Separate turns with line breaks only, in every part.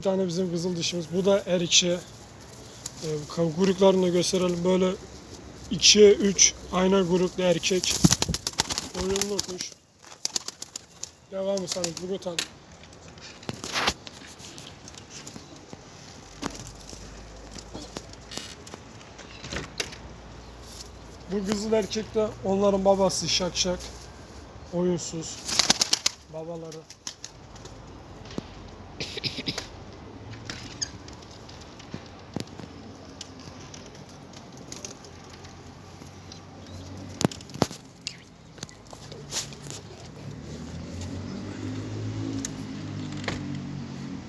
Bir tane bizim kızıl dişimiz. Bu da erikçe. Ee, ka- Kuyruklarını da gösterelim. Böyle 2'ye 3 ayna kuyruklu erkek. Oyunlu kuş. Devam et Samet. Bu götür. Bu kızıl erkek de onların babası şak şak. Oyunsuz. Babaları.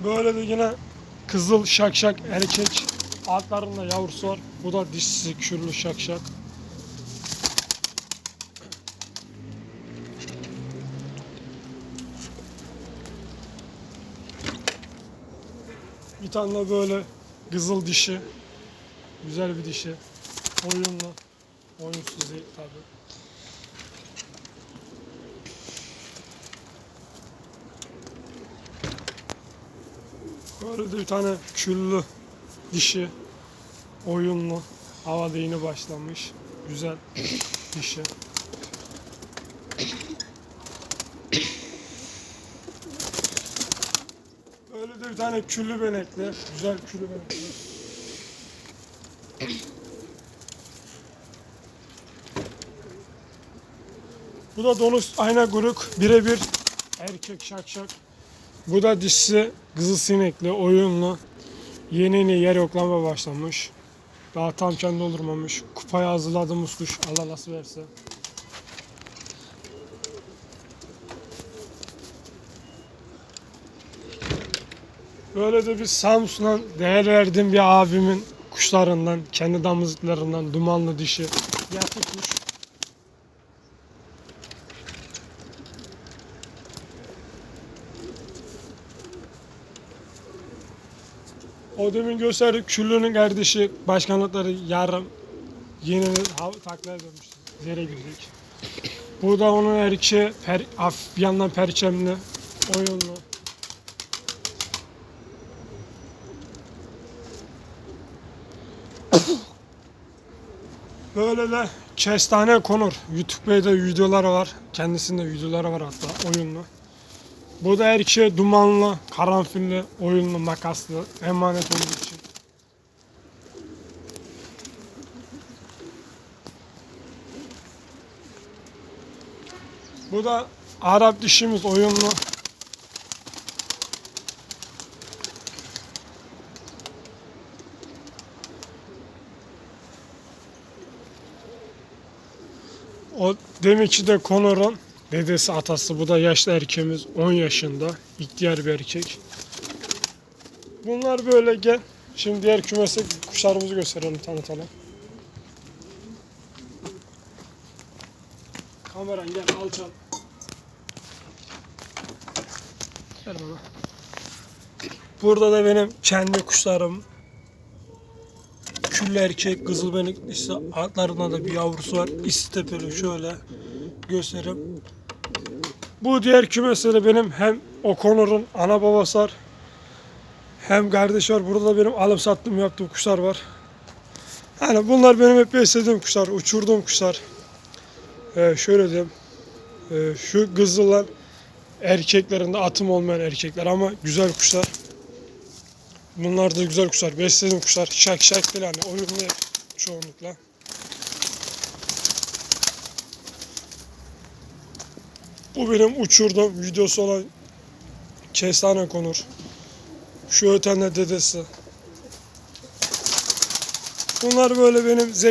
Böyle de yine kızıl şak şak erkek. Altlarında yavrusu var. Bu da dişisi küllü şak şak. Bir tane de böyle kızıl dişi. Güzel bir dişi. Oyunlu. Oyunsuz değil tabi. Böyle de bir tane küllü dişi. Oyunlu. Havada yeni başlamış. Güzel dişi. Böyle de bir tane küllü benekli. Güzel küllü benekli. Bu da donuz ayna guruk birebir erkek şak şak. Bu da dişisi kızıl sinekli oyunlu. Yeni yeni yer yoklama başlamış. Daha tam kendi doldurmamış. Kupaya hazırladığımız kuş Allah nasip verse. Böyle de bir Samsun'dan değer verdiğim bir abimin kuşlarından, kendi damızlıklarından dumanlı dişi yatı kuş. O demin gösterdik Küllü'nün kardeşi başkanlıkları yarım yeni taklaya dönmüştü. Zere girdik. Bu da onun erkeği per, bir yandan perçemli, oyunlu. Böyle de kestane konur. YouTube'da da videoları var. Kendisinde videoları var hatta oyunlu. Bu da erkeği dumanlı, karanfilli, oyunlu, makaslı, emanet olduğu için. Bu da Arap dişimiz oyunlu. O deminki de Connor'un dedesi atası. Bu da yaşlı erkeğimiz 10 yaşında. ihtiyar bir erkek. Bunlar böyle gel. Şimdi diğer kümese kuşlarımızı gösterelim tanıtalım. Kameran gel alçal. Gel bana. Burada da benim kendi kuşlarım. Küllü erkek kızıl benekli altlarında da bir yavrusu var. İstepeli şöyle göstereyim. Bu diğer kümeste de benim hem O'Connor'un ana babası var. Hem kardeş var. Burada da benim alım sattım yaptığım kuşlar var. Yani bunlar benim hep beslediğim kuşlar. Uçurduğum kuşlar. Ee, şöyle diyeyim. Ee, şu kızıllar erkeklerinde atım olmayan erkekler ama güzel kuşlar. Bunlar da güzel kuşlar. Beslediğim kuşlar. Şak şak hani oyunlu çoğunlukla. Bu benim uçurduğum videosu olan kestane konur. Şu öten de dedesi. Bunlar böyle benim zevk